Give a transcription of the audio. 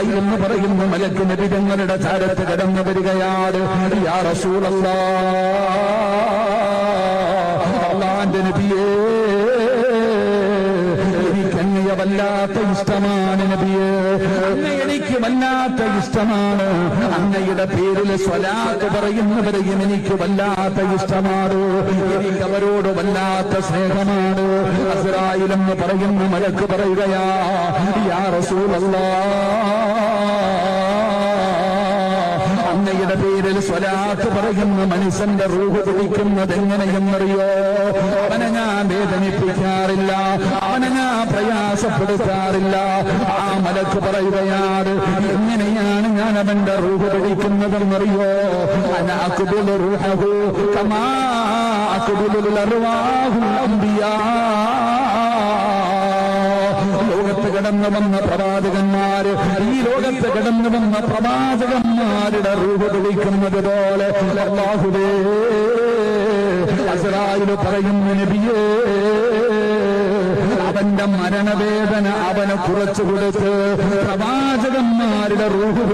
എന്ന് പറയുന്ന മലക്ക് നബി തങ്ങളുടെ ചാരത്ത് കടന്നു വരികയാണ്. യാ അള്ളാന്റെ നബിയേ. വല്ലാത്ത ഇഷ്ടമാണ് നബിയേ. അങ്ങ എനിക്ക് വല്ലാത്ത ഇഷ്ടമാണ്. അങ്ങയുടെ പേരിൽ സ്വലാത്ത് പറയുന്നവരെയും എനിക്ക് വല്ലാത്ത ഇഷ്ടമാണ്. എനിക്ക് അവരോട് വല്ലാത്ത സ്നേഹമാണ്. അസറായിലെന്ന് പറയുന്ന മഴക്ക് പറയുകയാ യാ അങ്ങയുടെ പേരിൽ സ്വലാത്ത് പറയുന്ന മനുഷ്യന്റെ റൂഹ് പിടിക്കുന്നത് എങ്ങനെയെന്നറിയോ? വേദനിപ്പിക്കാറില്ല അവനെ ഞാൻ പ്രയാസപ്പെടുത്താറില്ല. ആ മലക്ക് പറയുകയാണ് എങ്ങനെയാണ് ഞാൻ അവന്റെ റൂഹ് പിടിക്കുന്നതെന്നറിയോ? കമാ ലോകത്ത് കടന്നു വന്ന പ്രവാചകന്മാര് ഈ ലോകത്ത് കടന്നു വന്ന പ്രവാചകന്മാരുടെ റൂപ് വിളിക്കുന്നത് പോലെ അള്ളാഹുവേ അസറായിൽ പറയുന്നു നബിയേ. അവന്റെ മരണവേദന അവന് കുറച്ചു കൊടുത്ത് പ്രവാചകന്മാരുടെ റൂഹ്